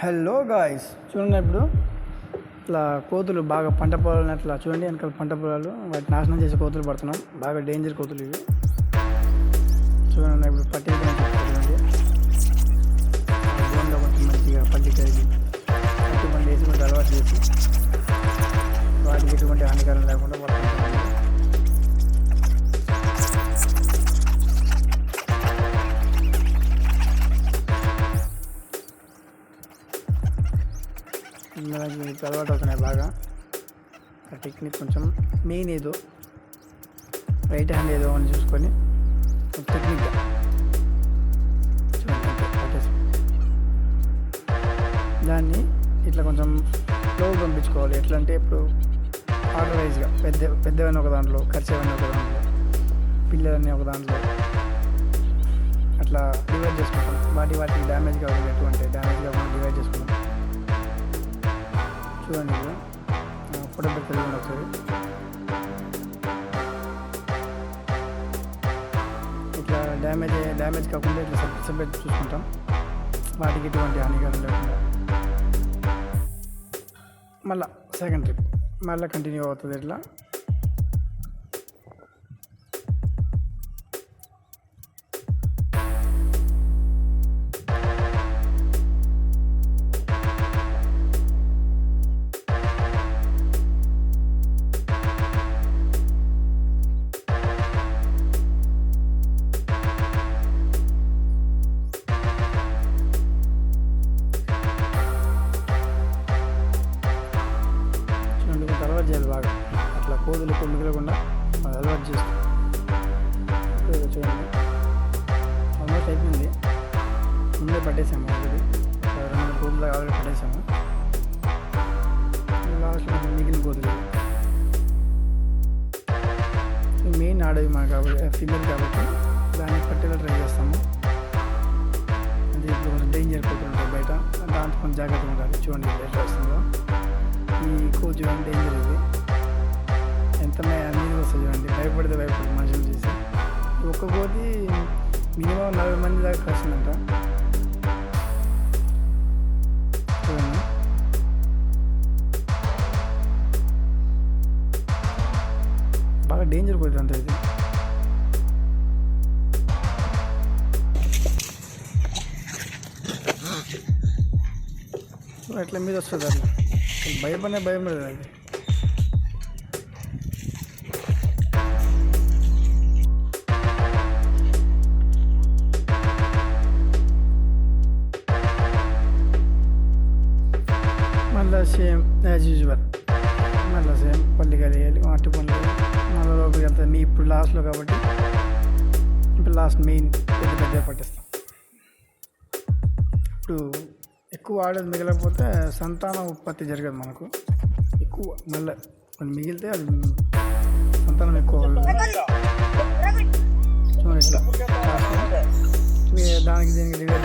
Hello guys చూడండి ఇప్పుడు. ఇట్లా కోతులు బాగా పంట పొలాలను అట్లా చూడండి వెనకాల పంట పొలాలు. వాటి నాశనం చేసే కోతులు పడుతున్నాం బాగా డేంజర్ కోతులు ఇవి. చూడండి ఇప్పుడు పట్టి మీకు అలవాటు అవుతున్నాయి బాగా. ఆ టెక్నిక్ కొంచెం మెయిన్ ఏదో రైట్ హ్యాండ్ ఏదో అని చూసుకొని టెక్నిక్ దాన్ని ఇట్లా కొంచెం స్లో పంపించుకోవాలి. ఎట్లా అంటే ఇప్పుడు ఆర్డర్ వైజ్గా పెద్ద పెద్దవన్నీ ఒక దాంట్లో ఖర్చువన్నీ ఒక దాంట్లో పిల్లలన్నీ ఒక దాంట్లో అట్లా డివైడ్ చేసుకుంటాం. వాటి వాటికి డ్యామేజ్ కావాలి ఎటువంటి డ్యామేజ్ కావాలి డివైడ్ చేసుకుంటాం. చూడండి ఫోటో పెట్టి తెలియండి ఒకసారి. ఇట్లా డ్యామేజ్ డ్యామేజ్ కాకుండా ఇట్లా సపరేట్ సపరేట్ చూసుకుంటాం. వాటికి ఎటువంటి హానికరం లేకుండా. మళ్ళా సెకండ్ ట్రిప్. మళ్ళీ కంటిన్యూ అవుతుంది ఇట్లా. అట్లా మిగలకుండా అది అలవాటు చేస్తాం చూడండి. ఆల్మోస్ట్ అయిపోయింది. ముందే పట్టేసాము ఆల్రెడీ. రెండు మూడు ఆల్రెడీ పట్టేసాము. లాస్ట్ మిగిలిన గోధులు మెయిన్ ఆడవి మనకు కాబట్టి ఫిమేల్ కాబట్టి దాన్ని పట్టేలా ట్రై చేస్తాము. అది ఇప్పుడు కొంచెం డేంజర్ పోతుంటారు బయట. దాంతో కొంచెం జాగ్రత్తగా ఉండాలి. చూడండి ఎట్లా వస్తుందో. ఈ కోచ్ డేంజర్ ఇది. ఎంత అన్నీ వస్తుంది చూడండి. భయపడితే భయపడి మనుషులు చేసి. ఒక్క కోతి మినిమం నలభై మంది దాకా వస్తుందంట చూడండి. బాగా డేంజర్ కోతి అంత ఇది. సో మీద వస్తుంది అట్లా భయపడే భయం లేదు అది. సేమ్ యాజ్ యూజువల్ మళ్ళీ సేమ్ పల్లి కలియాలి మట్టి పనులు. మళ్ళీ లోపలికి వెళ్తాయి మీ ఇప్పుడు లాస్ట్లో కాబట్టి ఇప్పుడు లాస్ట్ మెయిన్ పెద్ద పెద్ద పట్టిస్తాం ఇప్పుడు ఎక్కువ ఆడేది మిగలకపోతే సంతాన ఉత్పత్తి జరగదు మనకు. ఎక్కువ మళ్ళీ కొన్ని మిగిలితే అది సంతానం ఎక్కువ చూడండి ఇట్లా. దానికి దీనికి డివైడ్